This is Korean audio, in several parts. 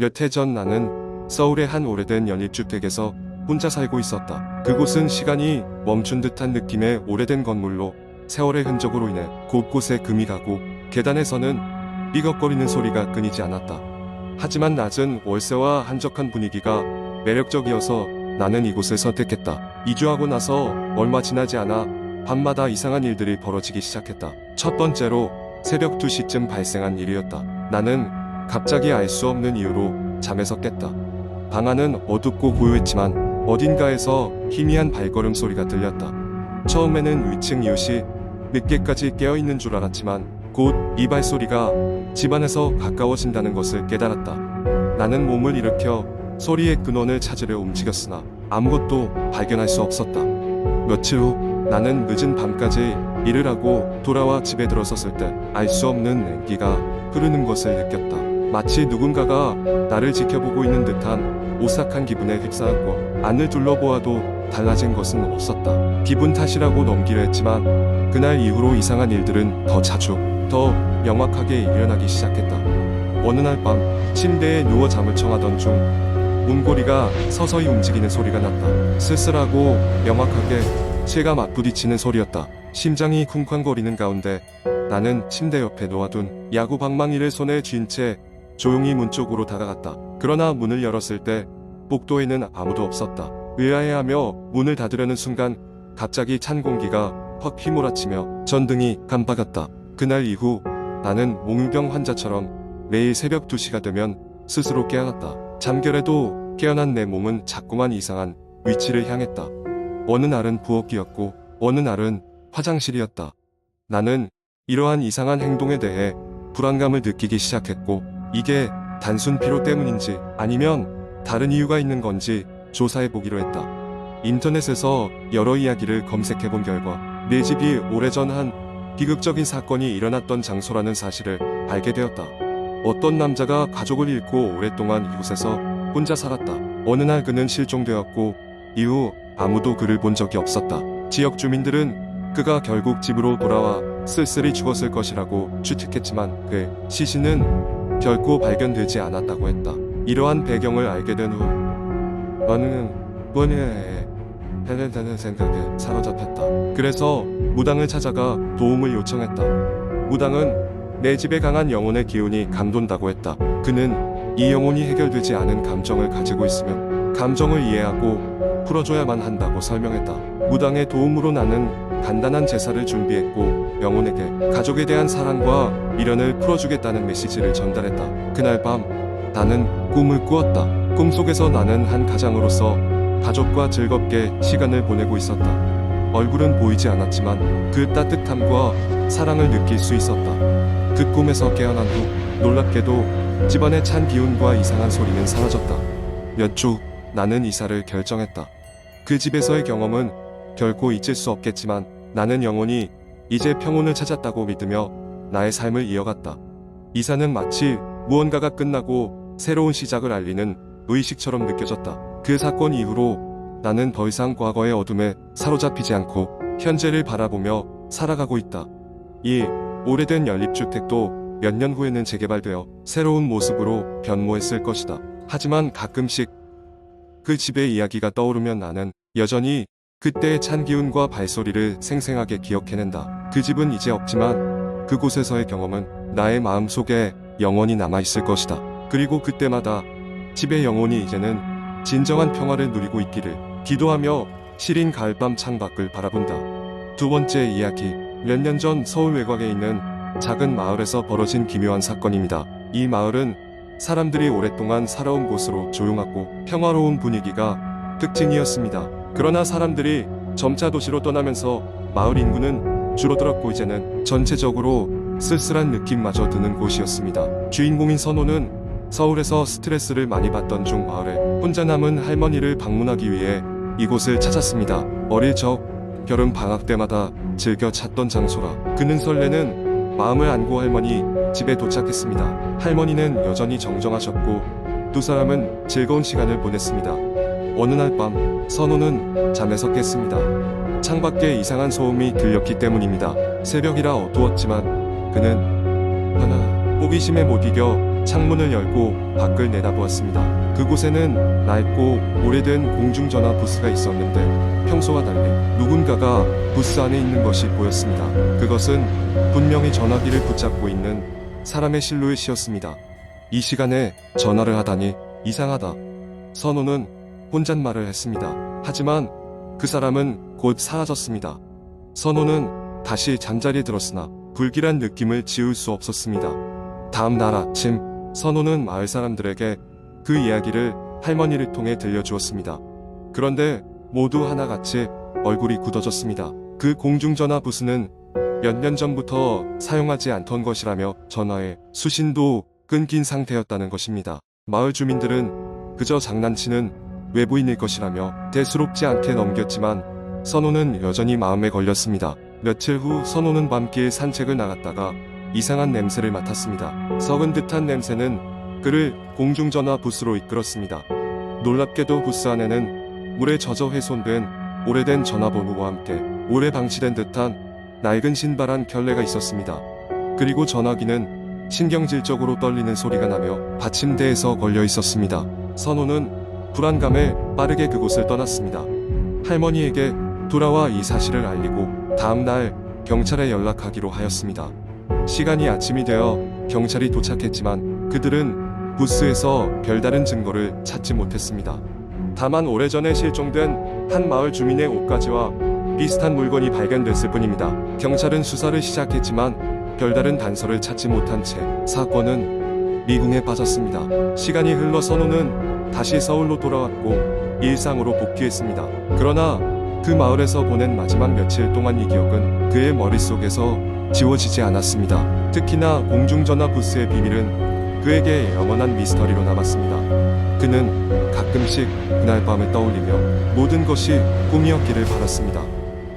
몇 해 전 나는 서울의 한 오래된 연립주택에서 혼자 살고 있었다. 그곳은 시간이 멈춘 듯한 느낌의 오래된 건물로 세월의 흔적으로 인해 곳곳에 금이 가고 계단에서는 삐걱거리는 소리가 끊이지 않았다. 하지만 낮은 월세와 한적한 분위기가 매력적이어서 나는 이곳을 선택했다. 이주하고 나서 얼마 지나지 않아 밤마다 이상한 일들이 벌어지기 시작했다. 첫 번째로 새벽 2시쯤 발생한 일이었다. 나는 갑자기 알 수 없는 이유로 잠에서 깼다. 방 안은 어둡고 고요했지만 어딘가에서 희미한 발걸음 소리가 들렸다. 처음에는 위층 이웃이 늦게까지 깨어있는 줄 알았지만 곧 이 발소리가 집안에서 가까워진다는 것을 깨달았다. 나는 몸을 일으켜 소리의 근원을 찾으려 움직였으나 아무것도 발견할 수 없었다. 며칠 후 나는 늦은 밤까지 일을 하고 돌아와 집에 들어섰을 때 알 수 없는 냉기가 흐르는 것을 느꼈다. 마치 누군가가 나를 지켜보고 있는 듯한 오싹한 기분에 휩싸였고 안을 둘러보아도 달라진 것은 없었다. 기분 탓이라고 넘기려 했지만 그날 이후로 이상한 일들은 더 자주 더 명확하게 일어나기 시작했다. 어느 날 밤 침대에 누워 잠을 청하던 중 문고리가 서서히 움직이는 소리가 났다. 쓸쓸하고 명확하게 실가 맞부딪히는 소리였다. 심장이 쿵쾅거리는 가운데 나는 침대 옆에 놓아둔 야구 방망이를 손에 쥔 채 조용히 문 쪽으로 다가갔다. 그러나 문을 열었을 때 복도에는 아무도 없었다. 의아해하며 문을 닫으려는 순간 갑자기 찬 공기가 퍽 휘몰아치며 전등이 깜빡였다. 그날 이후 나는 몽유병 환자처럼 매일 새벽 2시가 되면 스스로 깨어났다. 잠결에도 깨어난 내 몸은 자꾸만 이상한 위치를 향했다. 어느 날은 부엌이었고 어느 날은 화장실이었다. 나는 이러한 이상한 행동에 대해 불안감을 느끼기 시작했고 이게 단순 피로 때문인지 아니면 다른 이유가 있는 건지 조사해 보기로 했다. 인터넷에서 여러 이야기를 검색해 본 결과 내 집이 오래전 한 비극적인 사건이 일어났던 장소라는 사실을 알게 되었다. 어떤 남자가 가족을 잃고 오랫동안 이곳에서 혼자 살았다. 어느 날 그는 실종되었고 이후 아무도 그를 본 적이 없었다. 지역 주민들은 그가 결국 집으로 돌아와 쓸쓸히 죽었을 것이라고 추측했지만 그의 시신은 결코 발견되지 않았다고 했다. 이러한 배경을 알게 된후 나는 뭐냐 해내다는 생각에 사로잡혔다. 그래서 무당을 찾아가 도움을 요청했다. 무당은 내 집에 강한 영혼의 기운이 감돈다고 했다. 그는 이 영혼이 해결되지 않은 감정을 가지고 있으면 감정을 이해하고 풀어줘야만 한다고 설명했다. 무당의 도움으로 나는 간단한 제사를 준비했고 영혼에게 가족에 대한 사랑과 미련을 풀어주겠다는 메시지를 전달했다. 그날 밤 나는 꿈을 꾸었다. 꿈속에서 나는 한 가장으로서 가족과 즐겁게 시간을 보내고 있었다. 얼굴은 보이지 않았지만 그 따뜻함과 사랑을 느낄 수 있었다. 그 꿈에서 깨어난 후 놀랍게도 집안의 찬 기운과 이상한 소리는 사라졌다. 몇 주 나는 이사를 결정했다. 그 집에서의 경험은 결코 잊을 수 없겠지만 나는 영원히 이제 평온을 찾았다고 믿으며 나의 삶을 이어갔다. 이사는 마치 무언가가 끝나고 새로운 시작을 알리는 의식처럼 느껴졌다. 그 사건 이후로 나는 더 이상 과거의 어둠에 사로잡히지 않고 현재를 바라보며 살아가고 있다. 이 오래된 연립주택도 몇 년 후에는 재개발되어 새로운 모습으로 변모했을 것이다. 하지만 가끔씩 그 집의 이야기가 떠오르면 나는 여전히 그때의 찬 기운과 발소리를 생생하게 기억해낸다. 그 집은 이제 없지만 그곳에서의 경험은 나의 마음속에 영원히 남아있을 것이다. 그리고 그때마다 집의 영혼이 이제는 진정한 평화를 누리고 있기를 기도하며 시린 가을밤 창밖을 바라본다. 두 번째 이야기. 몇 년 전 서울 외곽에 있는 작은 마을에서 벌어진 기묘한 사건입니다. 이 마을은 사람들이 오랫동안 살아온 곳으로 조용하고 평화로운 분위기가 특징이었습니다. 그러나 사람들이 점차 도시로 떠나면서 마을 인구는 줄어들었고 이제는 전체적으로 쓸쓸한 느낌마저 드는 곳이었습니다. 주인공인 선호는 서울에서 스트레스를 많이 받던 중 마을에 혼자 남은 할머니를 방문하기 위해 이곳을 찾았습니다. 어릴 적 여름 방학 때마다 즐겨 찾던 장소라 그는 설레는 마음을 안고 할머니 집에 도착했습니다. 할머니는 여전히 정정하셨고 두 사람은 즐거운 시간을 보냈습니다. 어느 날 밤 선호는 잠에서 깼습니다. 창밖에 이상한 소음이 들렸기 때문입니다. 새벽이라 어두웠지만 그는 하나 호기심에 못 이겨 창문을 열고 밖을 내다보았습니다. 그곳에는 낡고 오래된 공중전화 부스가 있었는데 평소와 달리 누군가가 부스 안에 있는 것이 보였습니다. 그것은 분명히 전화기를 붙잡고 있는 사람의 실루엣이었습니다. 이 시간에 전화를 하다니 이상하다. 선호는 혼잣말을 했습니다. 하지만 그 사람은 곧 사라졌습니다. 선호는 다시 잠자리에 들었으나 불길한 느낌을 지울 수 없었습니다. 다음 날 아침 선호는 마을 사람들에게 그 이야기를 할머니를 통해 들려주었습니다. 그런데 모두 하나같이 얼굴이 굳어졌습니다. 그 공중전화 부스는 몇 년 전부터 사용하지 않던 것이라며 전화의 수신도 끊긴 상태였다는 것입니다. 마을 주민들은 그저 장난치는 외부인일 것이라며 대수롭지 않게 넘겼지만 선호는 여전히 마음에 걸렸습니다. 며칠 후 선호는 밤길 산책을 나갔다가 이상한 냄새를 맡았습니다. 썩은 듯한 냄새는 그를 공중전화 부스로 이끌었습니다. 놀랍게도 부스 안에는 물에 젖어 훼손된 오래된 전화번호와 함께 오래 방치된 듯한 낡은 신발 한 결례가 있었습니다. 그리고 전화기는 신경질적으로 떨리는 소리가 나며 받침대에서 걸려 있었습니다. 선호는 불안감에 빠르게 그곳을 떠났습니다. 할머니에게 돌아와 이 사실을 알리고 다음날 경찰에 연락하기로 하였습니다. 시간이 아침이 되어 경찰이 도착했지만 그들은 부스에서 별다른 증거를 찾지 못했습니다. 다만 오래전에 실종된 한 마을 주민의 옷가지와 비슷한 물건이 발견됐을 뿐입니다. 경찰은 수사를 시작했지만 별다른 단서를 찾지 못한 채 사건은 미궁에 빠졌습니다. 시간이 흘러 선호는 다시 서울로 돌아왔고 일상으로 복귀했습니다. 그러나 그 마을에서 보낸 마지막 며칠 동안 이 기억은 그의 머릿속에서 지워지지 않았습니다. 특히나 공중전화 부스의 비밀은 그에게 영원한 미스터리로 남았습니다. 그는 가끔씩 그날 밤을 떠올리며 모든 것이 꿈이었기를 바랐습니다.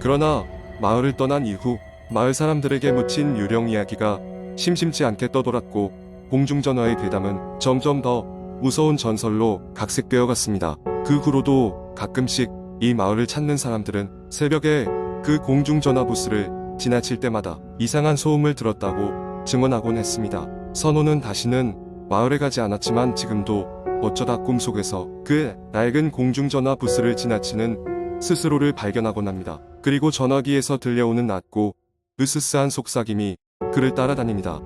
그러나 마을을 떠난 이후 마을 사람들에게 묻힌 유령 이야기가 심심치 않게 떠돌았고 공중전화의 괴담은 점점 더 무서운 전설로 각색되어 갔습니다. 그 후로도 가끔씩 이 마을을 찾는 사람들은 새벽에 그 공중전화 부스를 지나칠 때마다 이상한 소음을 들었다고 증언하곤 했습니다. 선호는 다시는 마을에 가지 않았지만 지금도 어쩌다 꿈속에서 그 낡은 공중전화 부스를 지나치는 스스로를 발견하곤 합니다. 그리고 전화기에서 들려오는 낮고 으스스한 속삭임이 그를 따라다닙니다.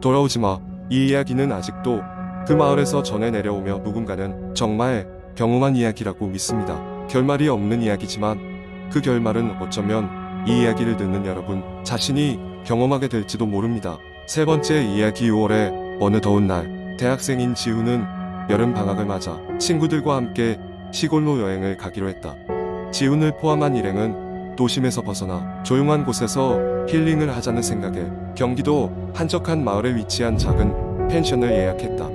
돌아오지 마. 이 이야기는 아직도 그 마을에서 전해 내려오며 누군가는 정말 경험한 이야기라고 믿습니다. 결말이 없는 이야기지만 그 결말은 어쩌면 이 이야기를 듣는 여러분 자신이 경험하게 될지도 모릅니다. 세 번째 이야기 6월에 어느 더운 날 대학생인 지우는 여름 방학을 맞아 친구들과 함께 시골로 여행을 가기로 했다. 지훈을 포함한 일행은 도심에서 벗어나 조용한 곳에서 힐링을 하자는 생각에 경기도 한적한 마을에 위치한 작은 펜션을 예약했다.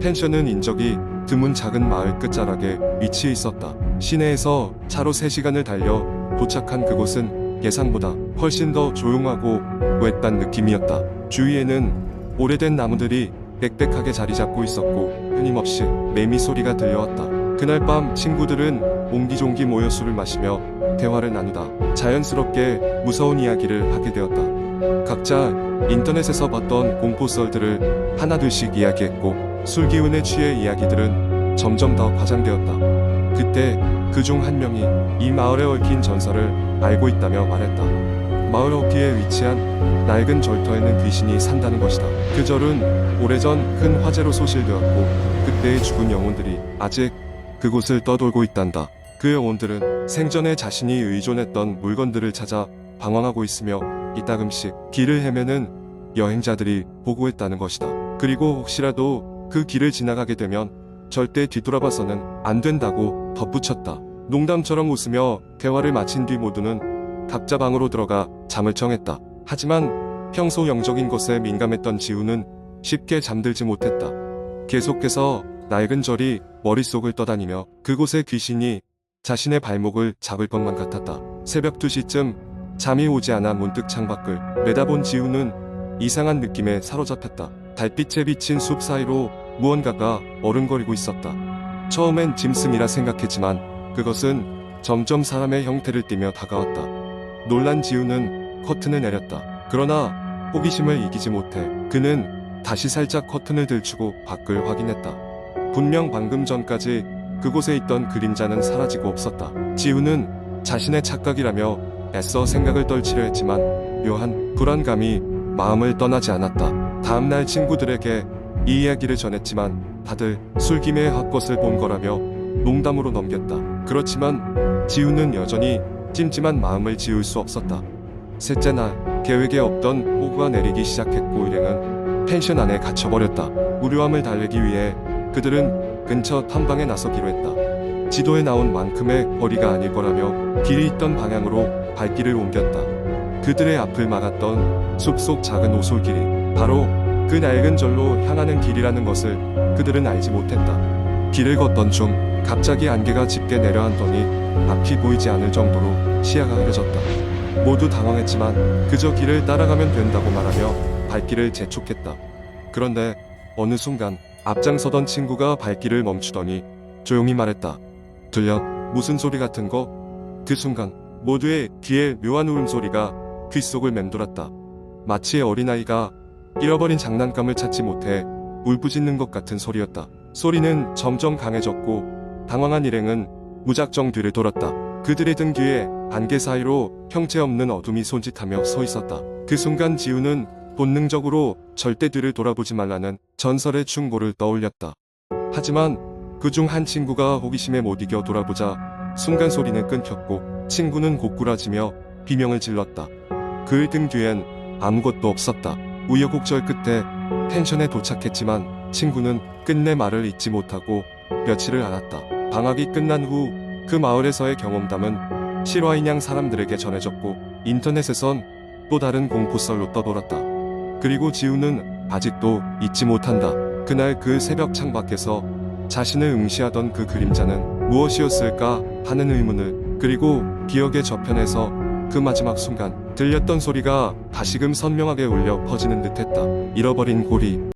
펜션은 인적이 드문 작은 마을 끝자락에 위치해 있었다. 시내에서 차로 3시간을 달려 도착한 그곳은 예상보다 훨씬 더 조용하고 외딴 느낌이었다. 주위에는 오래된 나무들이 빽빽하게 자리 잡고 있었고 끊임없이 매미 소리가 들려왔다. 그날 밤 친구들은 옹기종기 모여 술을 마시며 대화를 나누다 자연스럽게 무서운 이야기를 하게 되었다. 각자 인터넷에서 봤던 공포썰들을 하나둘씩 이야기했고 술 기운에 취해 이야기들은 점점 더 과장되었다. 그때 그 중 한 명이 이 마을에 얽힌 전설을 알고 있다며 말했다. 마을 어귀에 위치한 낡은 절터에는 귀신이 산다는 것이다. 그 절은 오래전 큰 화재로 소실되었고 그때의 죽은 영혼들이 아직 그곳을 떠돌고 있단다. 그 영혼들은 생전에 자신이 의존했던 물건들을 찾아 방황하고 있으며 이따금씩 길을 헤매는 여행자들이 보고했다는 것이다. 그리고 혹시라도 그 길을 지나가게 되면 절대 뒤돌아봐서는 안 된다고 덧붙였다. 농담처럼 웃으며 대화를 마친 뒤 모두는 각자 방으로 들어가 잠을 청했다. 하지만 평소 영적인 것에 민감했던 지우는 쉽게 잠들지 못했다. 계속해서 낡은 절이 머릿속을 떠다니며 그곳의 귀신이 자신의 발목을 잡을 것만 같았다. 새벽 2시쯤 잠이 오지 않아 문득 창밖을 내다본 지우는 이상한 느낌에 사로잡혔다. 달빛에 비친 숲 사이로 무언가가 어른거리고 있었다. 처음엔 짐승이라 생각했지만 그것은 점점 사람의 형태를 띠며 다가왔다. 놀란 지우는 커튼을 내렸다. 그러나 호기심을 이기지 못해 그는 다시 살짝 커튼을 들추고 밖을 확인했다. 분명 방금 전까지 그곳에 있던 그림자는 사라지고 없었다. 지우는 자신의 착각이라며 애써 생각을 떨치려 했지만 묘한 불안감이 마음을 떠나지 않았다. 다음날 친구들에게 이 이야기를 전했지만 다들 술김에 헛것을 본 거라며 농담으로 넘겼다. 그렇지만 지우는 여전히 찜찜한 마음을 지울 수 없었다. 셋째 날 계획에 없던 폭우가 내리기 시작했고 일행은 펜션 안에 갇혀버렸다. 무료함을 달래기 위해 그들은 근처 탐방에 나서기로 했다. 지도에 나온 만큼의 거리가 아닐 거라며 길이 있던 방향으로 발길을 옮겼다. 그들의 앞을 막았던 숲속 작은 오솔길이 바로 그 낡은 절로 향하는 길이라는 것을 그들은 알지 못했다. 길을 걷던 중 갑자기 안개가 짙게 내려앉더니 앞이 보이지 않을 정도로 시야가 흐려졌다. 모두 당황했지만 그저 길을 따라가면 된다고 말하며 발길을 재촉했다. 그런데 어느 순간 앞장서던 친구가 발길을 멈추더니 조용히 말했다. 들려? 무슨 소리 같은 거? 그 순간 모두의 귀에 묘한 울음소리가 귓속을 맴돌았다. 마치 어린아이가 잃어버린 장난감을 찾지 못해 울부짖는 것 같은 소리였다. 소리는 점점 강해졌고 당황한 일행은 무작정 뒤를 돌았다. 그들의 등 뒤에 안개 사이로 형체 없는 어둠이 손짓하며 서 있었다. 그 순간 지우는 본능적으로 절대 뒤를 돌아보지 말라는 전설의 충고를 떠올렸다. 하지만 그 중 한 친구가 호기심에 못 이겨 돌아보자 순간 소리는 끊겼고 친구는 고꾸라지며 비명을 질렀다. 그의 등 뒤엔 아무것도 없었다. 우여곡절 끝에 펜션에 도착했지만 친구는 끝내 말을 잊지 못하고 며칠을 앓았다. 방학이 끝난 후 그 마을에서의 경험담은 실화인 양 사람들에게 전해졌고 인터넷에선 또 다른 공포썰로 떠돌았다. 그리고 지우는 아직도 잊지 못한다. 그날 그 새벽 창 밖에서 자신을 응시하던 그 그림자는 무엇이었을까 하는 의문을 그리고 기억의 저편에서 그 마지막 순간 들렸던 소리가 다시금 선명하게 울려 퍼지는 듯했다. 잃어버린 고리